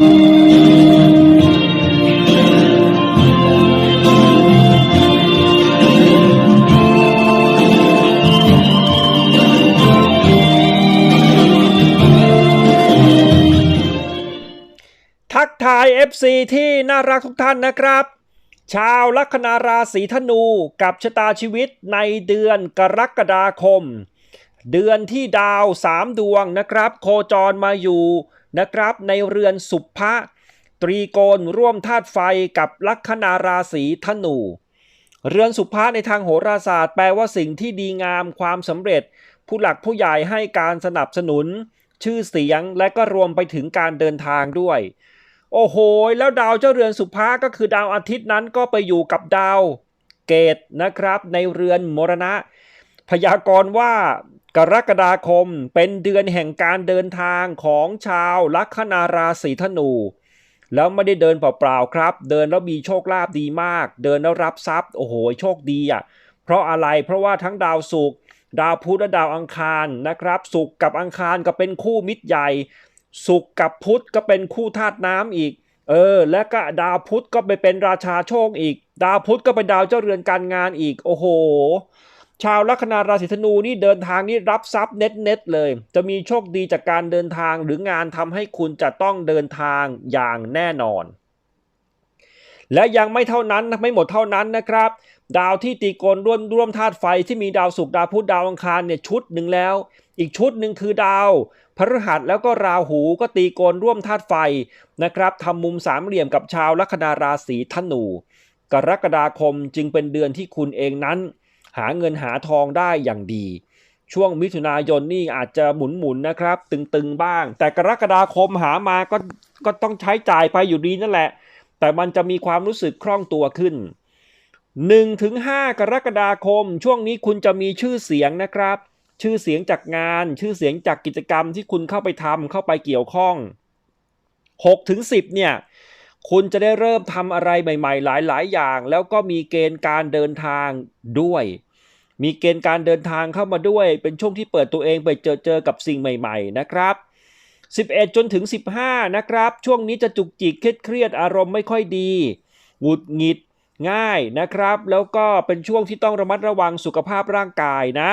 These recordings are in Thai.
ทักทาย FC ที่น่ารักทุกท่านนะครับ ชาวลัคนาราศีธนูกับชะตาชีวิตในเดือนกรกฎาคม เดือนที่ดาว3ดวงนะครับ โคจรมาอยู่ นะครับ ในเรือนสุภะตรีโกณร่วมธาตุไฟกับลัคนาราศีธนู เรือนสุภะในทางโหราศาสตร์แปลว่าสิ่งที่ดีงามความสำเร็จ ผู้หลักผู้ใหญ่ให้การสนับสนุน ชื่อเสียงและก็รวมไปถึงการเดินทางด้วย โอ้โห แล้วดาวเจ้าเรือนสุภาก็คือดาวอาทิตย์นั้นก็ไปอยู่กับดาว เกตนะครับ ในเรือนมรณะ พยากรณ์ว่า กรกฎาคมเป็นเดือนแห่งการเดินทางของชาวลัคนาราศีธนู แล้วไม่ได้เดินเปล่าๆครับ เดินแล้วมีโชคลาภดีมาก เดินแล้วรับทรัพย์โอ้โหโชคดีอะเพราะอะไรเพราะว่าทั้งดาวศุกร์ดาวพุธและดาวอังคารนะครับศุกร์กับอังคารก็เป็นคู่มิตรใหญ่ศุกร์กับพุธก็เป็นคู่ธาตุน้ำอีกเออและก็ดาวพุธก็ไปเป็นราชาโชคอีก ดาวพุธก็เป็นดาวเจ้าเรือนการงานอีก โอ้โห ชาวลัคนาราศีธนูนี่เดินทางนี่รับทรัพย์เน็ตเน็ตเลย จะมีโชคดีจากการเดินทางหรืองานทำให้คุณจะต้องเดินทางอย่างแน่นอน และยังไม่เท่านั้นไม่หมดเท่านั้นนะครับ ดาวที่ตีโกนร่วมร่วมธาตุไฟที่มีดาวศุกร์ดาวพุธดาวอังคารเนี่ยชุดหนึ่งแล้ว อีกชุดหนึ่งคือดาวพฤหัสแล้วก็ราหูก็ตีโกนร่วมธาตุไฟนะครับทำมุมสามเหลี่ยมกับชาวลัคนาราศีธนู กรกฎาคมจึงเป็นเดือนที่คุณเองนั้น หาเงินหาทองได้อย่างดี ช่วงมิถุนายนนี่อาจจะหมุนๆนะครับ ตึงๆบ้าง แต่กรกฎาคมหามาก็ก็ต้องใช้จ่ายไปอยู่ดีนั่นแหละ แต่มันจะมีความรู้สึกคล่องตัวขึ้น1-5ถึง5กรกฎาคม ช่วงนี้คุณจะมีชื่อเสียงนะครับ ชื่อเสียงจากงาน ชื่อเสียงจากกิจกรรมที่คุณเข้าไปทำเข้าไปเกี่ยวข้อง6ถึง10 เนี่ยคุณจะได้เริ่มทำอะไรใหม่ ๆ หลาย ๆ อย่าง แล้วก็มีเกณฑ์การเดินทางด้วย มีเกณฑ์การเดินทางเข้ามาด้วย เป็นช่วงที่เปิดตัวเองไปเจอเจอกับสิ่งใหม่ ๆ นะครับ 11 จนถึง 15 นะครับ ช่วงนี้จะจุกจิกเครียดๆอารมณ์ไม่ค่อยดีหงุดหงิดง่ายนะครับ แล้วก็เป็นช่วงที่ต้องระมัดระวังสุขภาพร่างกายนะ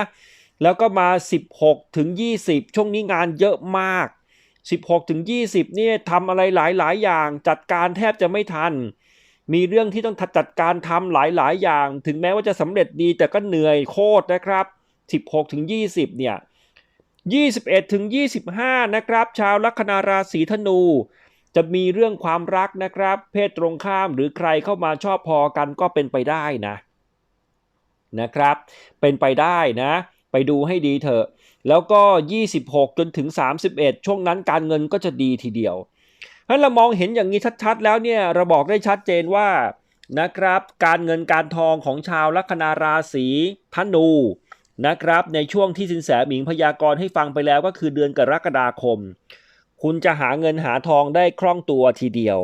แล้วก็มา 16 ถึง 20 ช่วงนี้งานเยอะมาก 16 ถึง 20เนี่ยทำอะไรหลาย ๆ อย่างจัดการแทบจะไม่ทัน มีเรื่องที่ต้องจัดการทำหลายๆ อย่าง ถึงแม้ว่าจะสำเร็จดีแต่ก็เหนื่อยโคตรนะครับ 16ถึง20 เนี่ย 21ถึง25 นะครับ ชาวลัคนาราศีธนู จะมีเรื่องความรักนะครับ เพศตรงข้ามหรือใครเข้ามาชอบพอกันก็เป็นไปได้นะนะครับ เป็นไปได้นะ ไปดูให้ดีเถอะ แล้วก็ 26 จนถึง 31 ช่วงนั้นการเงินก็จะดีทีเดียว ถ้าเรามองเห็นอย่างนี้ชัดๆ แล้วเนี่ยเราบอกได้ชัดเจนว่านะครับ การเงินการทองของชาวลัคนาราศีธนูนะครับ ในช่วงที่สินแสหมิงพยากรณ์ให้ฟังไปแล้วก็คือเดือนกรกฎาคม คุณจะหาเงินหาทองได้คล่องตัวทีเดียว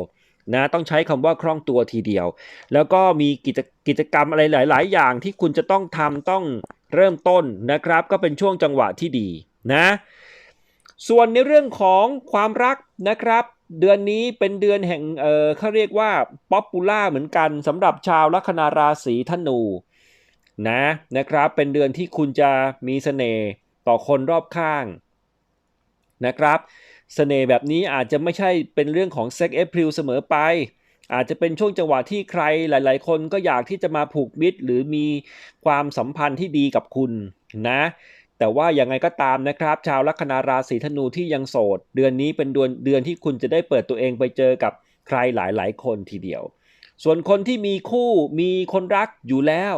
นะต้องใช้คำว่าคล่องตัวทีเดียว แล้วก็มีกิจกิจกรรมอะไรหลาย ๆ อย่างที่คุณจะต้องทำต้องเริ่มต้นนะครับ ก็เป็นช่วงจังหวะที่ดีนะ ส่วนในเรื่องของความรักนะครับ เดือนนี้เป็นเดือนแห่งเออเขาเรียกว่าป๊อปปูล่าเหมือนกันสำหรับชาวลัคนาราศีธนูนะนะครับ เป็นเดือนที่คุณจะมีเสน่ห์ต่อคนรอบข้างนะครับเสน่ห์แบบนี้อาจจะไม่ใช่เป็นเรื่องของเซ็กเอพริลเสมอไป อาจจะเป็นช่วงจังหวะที่ใครหลาย ๆ คนก็อยากที่จะมาผูกมิตรหรือมีความสัมพันธ์ที่ดีกับคุณนะ แต่ว่าอยังไงก็ตามนะครับ ชาวลัคนาราศีธนูที่ยังโสด เดือนนี้เป็นเดือนเดือนที่คุณจะได้เปิดตัวเองไปเจอกับใครหลายๆ คนทีเดียว ส่วนคนที่มีคู่มีคนรักอยู่แล้ว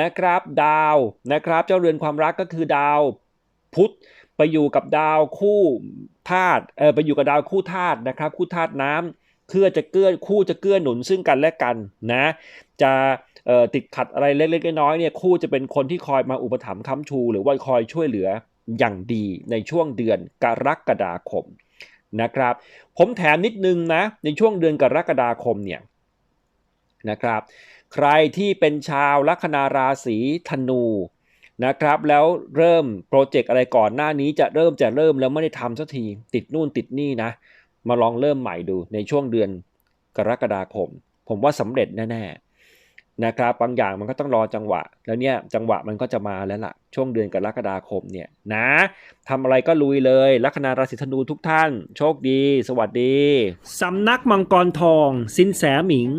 นะครับดาวนะครับเจ้าเรือนความรักก็คือดาวพุธไปอยู่กับดาวคู่ธาตุเออไปอยู่กับดาวคู่ธาตุนะครับ คู่ธาตุน้ำ เพื่อจะเกื้อคู่จะเกื้อหนุนซึ่งกันและกันนะ จะติดขัดอะไรเล็กๆน้อยๆเนี่ยคู่จะเป็นคนที่คอยมาอุปถัมภ์ค้ำชู หรือว่าคอยช่วยเหลืออย่างดีในช่วงเดือนกรกฎาคมนะครับ ผมแถมนิดนึงนะ ในช่วงเดือนกรกฎาคมเนี่ยนะครับ ใครที่เป็นชาวลัคนาราศีธนูนะครับแล้วเริ่มโปรเจกต์อะไรก่อนหน้านี้จะเริ่มจะเริ่มแล้วไม่ได้ทำสักทีติดนู่นติดนี่นะ มาลองเริ่มใหม่ดูในช่วงเดือนกรกฎาคม ผมว่าสำเร็จแน่ๆนะครับบางอย่างมันก็ต้องรอจังหวะ แล้วเนี่ยจังหวะมันก็จะมาแล้วล่ะ ช่วงเดือนกรกฎาคมเนี่ยนะทำอะไรก็ลุยเลยลัคนาราศีธนูทุกท่าน โชคดี สวัสดีสำนักมังกรทอง สินแสหมิง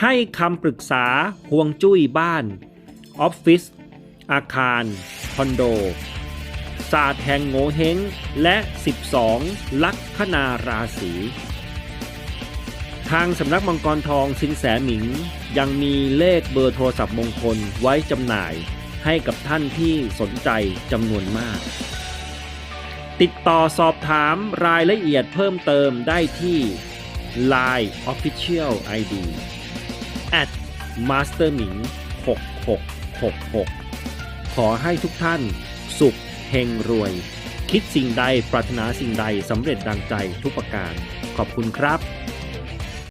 ให้คำปรึกษาห่วงจุ้ยบ้านออฟฟิศอาคาร คอนโด ศาสตร์แห่งโงเฮงและ 12 ลัคนาราศีทางสำนักมังกรทองสินแสหมิง ยังมีเลขเบอร์โทรศัพท์มงคลไว้จำหน่ายให้กับท่านที่สนใจจำนวนมาก ติดต่อสอบถามรายละเอียดเพิ่มเติมได้ที่ Line Official ID at masterming 6666 ขอให้ทุกท่านสุข เฮงรวย คิดสิ่งใดปรารถนาสิ่งใดสำเร็จดังใจทุกประการ ขอบคุณครับ